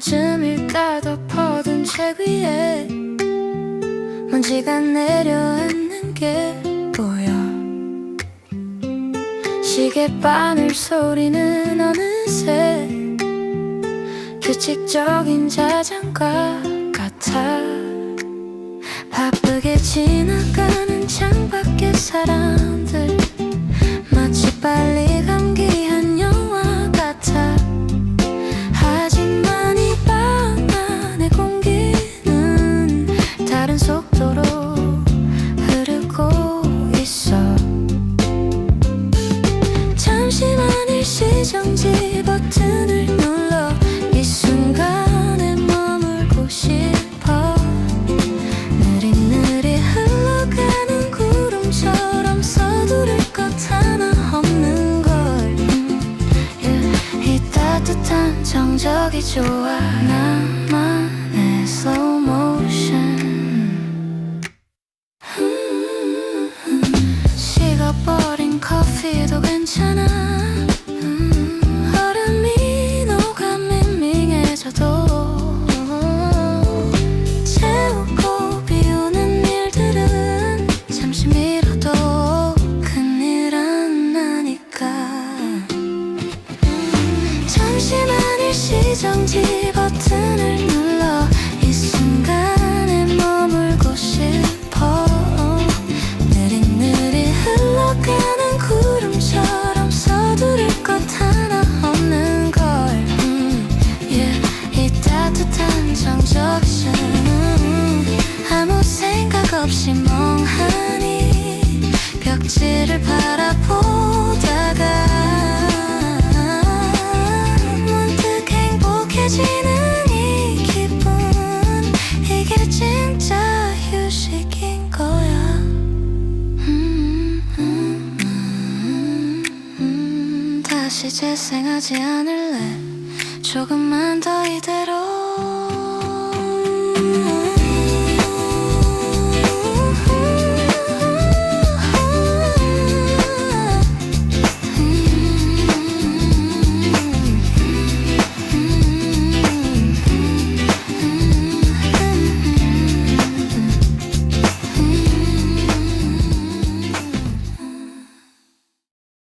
언제쯤일까 덮어둔 책 위에 먼지가 내려앉는 게 보여. 시계 바늘 소리는 어느새 규칙적인 자장과 같아. 바쁘게 지나가는 창밖의 사람들. 시만 일시정지 버튼을 눌러. 이 순간에 머물고 싶어. 느릿느릿 흘러가는 구름처럼 서두를 것 하나 없는 걸. 이 따뜻한 정적이 좋아. 나만의 slow motion. 식어버린 커피도 괜찮아 다시 재생하지 않을래? 조금만 더 이대로